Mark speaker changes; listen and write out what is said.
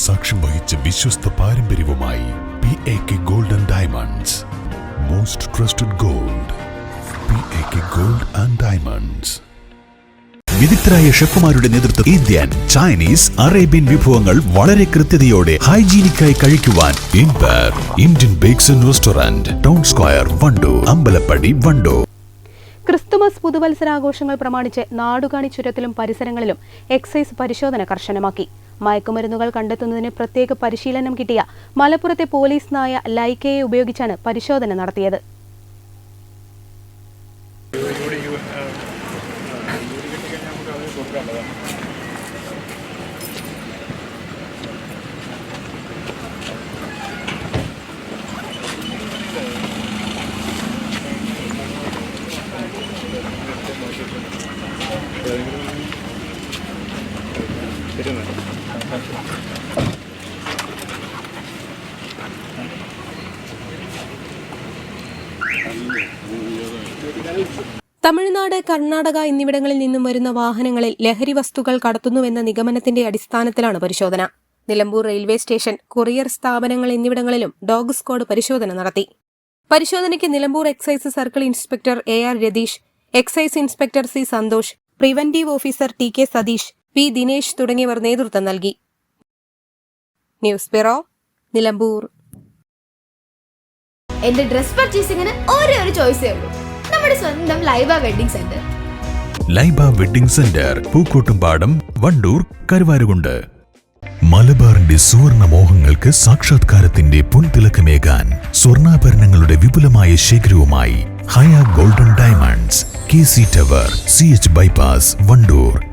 Speaker 1: സാക്ഷ്യം വഹിച്ച വിശ്വസ്ത പാരമ്പര്യവുമായി P A K gold and diamonds most trusted gold P A K gold and diamonds
Speaker 2: വിദഗ്ധരായ ഷെഫുമാരുടെ നേതൃത്വം ഇന്ത്യൻ ചൈനീസ് അറേബ്യൻ വിഭവങ്ങൾ വളരെ കൃത്യതയോടെ ഹൈജീനിക്കായി കഴിക്കുവാൻ
Speaker 1: ഇൻപർ Indian bakes and restaurant
Speaker 2: town square Wandoor Ambalappadi Wandoor
Speaker 3: Christmas പുതുവത്സരാഘോഷങ്ങൾ പ്രമാണിച്ച് നാടുകാണി ചുരത്തിലും പരിസരങ്ങളിലും എക്സൈസ് പരിശോധന കർശനമാക്കി മയക്കുമരുന്നുകൾ കണ്ടെത്തുന്നതിന് പ്രത്യേക പരിശീലനം കിട്ടിയ മലപ്പുറത്തെ പോലീസ് നായ ലൈക്കയെ ഉപയോഗിച്ചാണ് പരിശോധന നടത്തിയത് തമിഴ്നാട് കർണാടക എന്നിവിടങ്ങളിൽ നിന്നും വരുന്ന വാഹനങ്ങളിൽ ലഹരി വസ്തുക്കൾ കടത്തുന്നുവെന്ന നിഗമനത്തിന്റെ അടിസ്ഥാനത്തിലാണ് പരിശോധന. നിലമ്പൂർ റെയിൽവേ സ്റ്റേഷൻ കൊറിയർ സ്ഥാപനങ്ങൾ എന്നിവിടങ്ങളിലും ഡോഗ് സ്ക്വാഡ് പരിശോധന നടത്തി. പരിശോധനയ്ക്ക് Nilambur excise circle inspector A R Ratheesh excise inspector C Santhosh preventive officer T K Satheesh P. Dinesh തുടങ്ങിയവർ നേതൃത്വം നൽകി. News bureau Nilambur.
Speaker 4: എന്റെ ഡ്രസ് പർച്ചേസിംഗിന് ഒരേ ഒരു ചോയ്സേ ഉള്ളൂ. നമ്മുടെ സ്വന്തം Laiba wedding centre.
Speaker 2: Laiba wedding centre Pookkottumpadam Wandoor Karuvarakundu.
Speaker 1: മലബാറിന്റെ സുവർണ മോഹങ്ങൾക്ക് സാക്ഷാത്കാരത്തിന്റെ പൊൻതിളക്കമേകാൻ സ്വർണാഭരണങ്ങളുടെ വിപുലമായ ശേഖരവുമായി Haya golden diamonds K C tower C H bypass Wandoor.